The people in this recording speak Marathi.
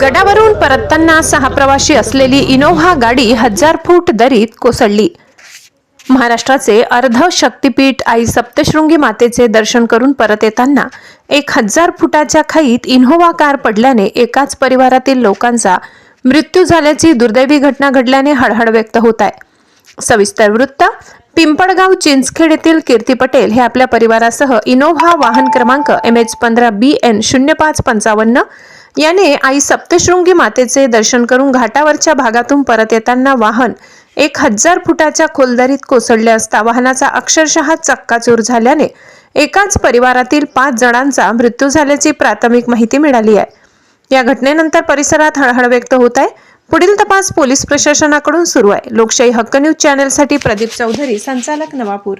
गडावरून परतताना सहा प्रवासी असलेली इनोव्हा गाडी हजार फूट दरीत कोसळली. महाराष्ट्राचे अर्ध शक्तिपीठ आई सप्तशृंगी मातेचे दर्शन करून परत येताना एक हजार फुटाच्या खाईत इनोव्हा कार पडल्याने एकाच परिवारातील लोकांचा मृत्यू झाल्याची दुर्दैवी घटना घडल्याने हळहळ व्यक्त होत आहे. सविस्तर वृत्त पिंपळगाव चिंचखेड येथील कीर्ती पटेल हे आपल्या परिवारासह इनोव्हा वाहन क्रमांक एम एच पंधरा बी एन शून्य पाच पंचावन्न याने आई सप्तशृंगी मातेचे दर्शन करून घाटावरच्या भागातून परत येताना वाहन एक हजार फुटाच्या खोलदरीत कोसळले असता वाहनाचा अक्षरशः चक्काचूर झाल्याने एकाच परिवारातील पाच जणांचा मृत्यू झाल्याची प्राथमिक माहिती मिळाली आहे. या घटनेनंतर परिसरात हळहळ व्यक्त होत आहे. पुढील तपास पोलीस प्रशासनाकडून सुरू आहे. लोकशाही हक्क न्यूज चॅनलसाठी प्रदीप चौधरी संचालक नवापूर.